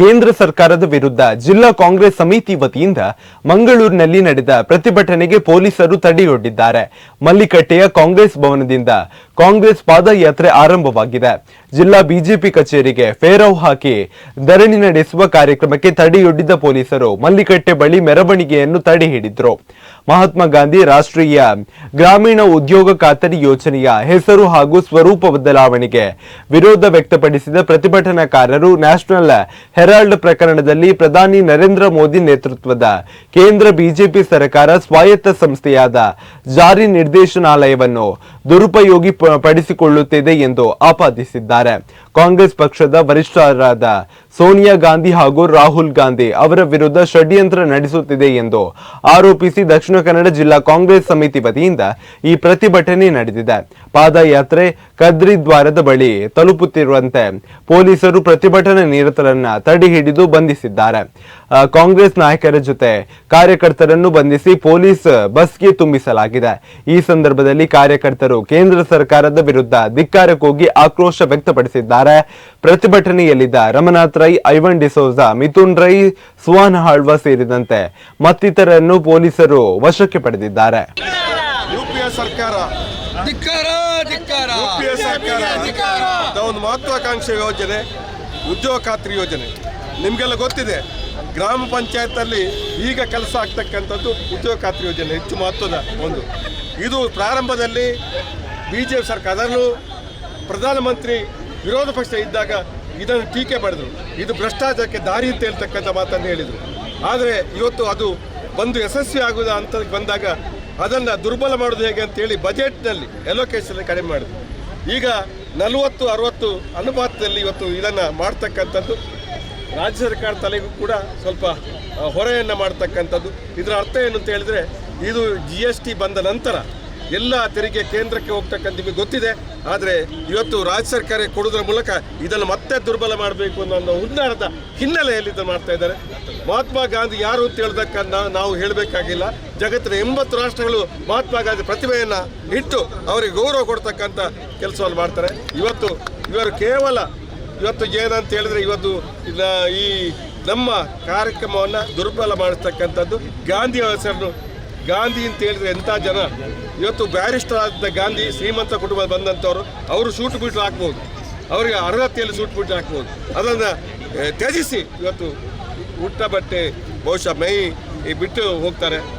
ಕೇಂದ್ರ ಸರ್ಕಾರದ ವಿರುದ್ಧ ಜಿಲ್ಲಾ ಕಾಂಗ್ರೆಸ್ ಸಮಿತಿ ವತಿಯಿಂದ ಮಂಗಳೂರಿನಲ್ಲಿ ನಡೆದ ಪ್ರತಿಭಟನೆಗೆ ಪೊಲೀಸರು ತಡೆಯೊಡ್ಡಿದ್ದಾರೆ. ಮಲ್ಲಿಕಟ್ಟೆಯ ಕಾಂಗ್ರೆಸ್ ಭವನದಿಂದ ಕಾಂಗ್ರೆಸ್ ಪಾದಯಾತ್ರೆ ಆರಂಭವಾಗಿದೆ. ಜಿಲ್ಲಾ ಬಿಜೆಪಿ ಕಚೇರಿಗೆ ಫೇರವ್ ಹಾಕಿ ಧರಣಿ ನಡೆಸುವ ಕಾರ್ಯಕ್ರಮಕ್ಕೆ ತಡೆಯೊಡ್ಡಿದ್ದ ಪೊಲೀಸರು ಮಲ್ಲಿಕಟ್ಟೆ ಬಳಿ ಮೆರವಣಿಗೆಯನ್ನು ತಡೆ ಹಿಡಿದ್ರು. ಮಹಾತ್ಮ ಗಾಂಧಿ ರಾಷ್ಟ್ರೀಯ ಗ್ರಾಮೀಣ ಉದ್ಯೋಗ ಖಾತರಿ ಯೋಜನೆಯ ಹೆಸರು ಹಾಗೂ ಸ್ವರೂಪ ಬದಲಾವಣೆಗೆ ವಿರೋಧ ವ್ಯಕ್ತಪಡಿಸಿದ ಪ್ರತಿಭಟನಾಕಾರರು ನ್ಯಾಷನಲ್ ಹೆರಾಲ್ಡ್ ಪ್ರಕರಣದಲ್ಲಿ ಪ್ರಧಾನಿ ನರೇಂದ್ರ ಮೋದಿ ನೇತೃತ್ವದ ಕೇಂದ್ರ ಬಿಜೆಪಿ ಸರ್ಕಾರ ಸ್ವಾಯತ್ತ ಸಂಸ್ಥೆಯಾದ ಜಾರಿ ನಿರ್ದೇಶನಾಲಯವನ್ನು ದುರುಪಯೋಗಿ ಪಡಿಸಿಕೊಳ್ಳುತ್ತಿದೆ ಎಂದು ಆಪಾದಿಸಿದ್ದಾರೆ. ಕಾಂಗ್ರೆಸ್ ಪಕ್ಷದ ವರಿಷ್ಠರಾದ ಸೋನಿಯಾ ಗಾಂಧಿ ಹಾಗೂ ರಾಹುಲ್ ಗಾಂಧಿ ಅವರ ವಿರುದ್ಧ ಷಡ್ಯಂತ್ರ ನಡೆಸುತ್ತಿದೆ ಎಂದು ಆರೋಪಿಸಿ ದಕ್ಷಿಣ ಕನ್ನಡ ಜಿಲ್ಲಾ ಕಾಂಗ್ರೆಸ್ ಸಮಿತಿ ವತಿಯಿಂದ ಈ ಪ್ರತಿಭಟನೆ ನಡೆದಿದೆ. ಪಾದಯಾತ್ರೆ ಕದ್ರಿ ದ್ವಾರದ ಬಳಿ ತಲುಪುತ್ತಿರುವಂತೆ ಪೊಲೀಸರು ಪ್ರತಿಭಟನಾ ನಿರತರನ್ನ ತಡೆ ಹಿಡಿದು ಬಂಧಿಸಿದ್ದಾರೆ. ಕಾಂಗ್ರೆಸ್ ನಾಯಕರ ಜೊತೆ ಕಾರ್ಯಕರ್ತರನ್ನು ಬಂಧಿಸಿ ಪೊಲೀಸ್ ಬಸ್ಗೆ ತುಂಬಿಸಲಾಗಿದೆ. ಈ ಸಂದರ್ಭದಲ್ಲಿ ಕಾರ್ಯಕರ್ತರು ಕೇಂದ್ರ ಸರ್ಕಾರದ ವಿರುದ್ಧ ಧಿಕ್ಕಾರ ಕೂಗಿ ಆಕ್ರೋಶ ವ್ಯಕ್ತಪಡಿಸಿದ್ದಾರೆ. ಪ್ರತಿಭಟನೆಯಲ್ಲಿದ್ದ ರಮನಾಥ್ ರೈ ಐವನ್ ಡಿಸೋಜ ಮಿಥುನ್ ರೈ ಸುವಾನ್ ಹಾಳ್ವ ಸೇರಿದಂತೆ ಮತ್ತಿತರನ್ನು ಪೊಲೀಸರು ವಶಕ್ಕೆ ಪಡೆದಿದ್ದಾರೆ. ಒಂದು ಮಹತ್ವಾಕಾಂಕ್ಷೆ ಯೋಜನೆ ಉದ್ಯೋಗ ಖಾತ್ರಿ ಯೋಜನೆ. ನಿಮಗೆಲ್ಲ ಗೊತ್ತಿದೆ ಗ್ರಾಮ ಪಂಚಾಯತಲ್ಲಿ ಈಗ ಕೆಲಸ ಆಗ್ತಕ್ಕಂಥದ್ದು ಉದ್ಯೋಗ ಖಾತ್ರಿ ಯೋಜನೆ ಹೆಚ್ಚು ಮಹತ್ವದ ಒಂದು. ಇದು ಪ್ರಾರಂಭದಲ್ಲಿ ಬಿ ಜೆ ಪಿ ಸರ್ಕಾರ ಅದರಲ್ಲೂ ಪ್ರಧಾನಮಂತ್ರಿ ವಿರೋಧ ಪಕ್ಷ ಇದ್ದಾಗ ಇದನ್ನು ಟೀಕೆ ಮಾಡಿದರು. ಇದು ಭ್ರಷ್ಟಾಚಾರಕ್ಕೆ ದಾರಿ ಅಂತ ಹೇಳ್ತಕ್ಕಂಥ ಮಾತನ್ನು ಹೇಳಿದರು. ಆದರೆ ಇವತ್ತು ಅದು ಬಂದು ಯಶಸ್ವಿ ಆಗುವುದು ಅಂತ ಬಂದಾಗ ಅದನ್ನು ದುರ್ಬಲ ಮಾಡೋದು ಹೇಗೆ ಅಂತೇಳಿ ಬಜೆಟ್ನಲ್ಲಿ ಎಲೋಕೇಶನ್ ಕಡಿಮೆ ಮಾಡಿದ್ರು. ಈಗ ನಲವತ್ತು, ಅರವತ್ತು ಅನುಪಾತದಲ್ಲಿ ಇವತ್ತು ಇದನ್ನು ಮಾಡ್ತಕ್ಕಂಥದ್ದು. ರಾಜ್ಯ ಸರ್ಕಾರ ತಲೆಗೂ ಕೂಡ ಸ್ವಲ್ಪ ಹೊರೆಯನ್ನು ಮಾಡ್ತಕ್ಕಂಥದ್ದು. ಇದರ ಅರ್ಥ ಏನು ಅಂತ ಹೇಳಿದರೆ, ಇದು ಜಿ ಎಸ್ ಟಿ ಬಂದ ನಂತರ ಎಲ್ಲ ತೆರಿಗೆ ಕೇಂದ್ರಕ್ಕೆ ಹೋಗ್ತಕ್ಕಂಥ ಗೊತ್ತಿದೆ. ಆದರೆ ಇವತ್ತು ರಾಜ್ಯ ಸರ್ಕಾರ ಕೊಡೋದ್ರ ಮೂಲಕ ಇದನ್ನು ಮತ್ತೆ ದುರ್ಬಲ ಮಾಡಬೇಕು ಅನ್ನೋ ಒಂದು ಹುನ್ನಾರದ ಹಿನ್ನೆಲೆಯಲ್ಲಿ ಇದನ್ನು ಮಾಡ್ತಾ ಇದ್ದಾರೆ. ಮಹಾತ್ಮ ಗಾಂಧಿ ಯಾರು ಅಂತ ನಾವು ಹೇಳಬೇಕಾಗಿಲ್ಲ. ಜಗತ್ತಿನ ಎಂಬತ್ತು ರಾಷ್ಟ್ರಗಳು ಮಹಾತ್ಮ ಗಾಂಧಿ ಪ್ರತಿಭೆಯನ್ನು ಇಟ್ಟು ಅವರಿಗೆ ಗೌರವ ಕೊಡ್ತಕ್ಕಂಥ ಕೆಲಸವನ್ನು ಮಾಡ್ತಾರೆ. ಇವತ್ತು ಇವರು ಕೇವಲ ಇವತ್ತು ಏನಂತ ಹೇಳಿದ್ರೆ ಇವತ್ತು ಈ ನಮ್ಮ ಕಾರ್ಯಕ್ರಮವನ್ನು ದುರ್ಬಲ ಮಾಡಿಸ್ತಕ್ಕಂಥದ್ದು ಗಾಂಧಿ ಹೆಸರನ್ನು ಗಾಂಧಿ ಅಂತ ಹೇಳಿದ್ರೆ ಎಂಥ ಜನ? ಇವತ್ತು ಬ್ಯಾರಿಸ್ಟರ್ ಆದ ಗಾಂಧಿ ಶ್ರೀಮಂತ ಕುಟುಂಬ ಬಂದಂಥವ್ರು ಅವರು ಸೂಟು ಬಿಟ್ಟು ಹಾಕ್ಬೋದು. ಅವರಿಗೆ ಅರ್ಹತೆಯಲ್ಲಿ ಸೂಟ್ ಬಿಟ್ಟು ಹಾಕ್ಬೋದು. ಅದನ್ನು ತ್ಯಜಿಸಿ. ಇವತ್ತು ಊಟ ಬಟ್ಟೆ, ಬಹುಶಃ ಮೈ, ಈ ಬಿಟ್ಟು ಹೋಗ್ತಾರೆ.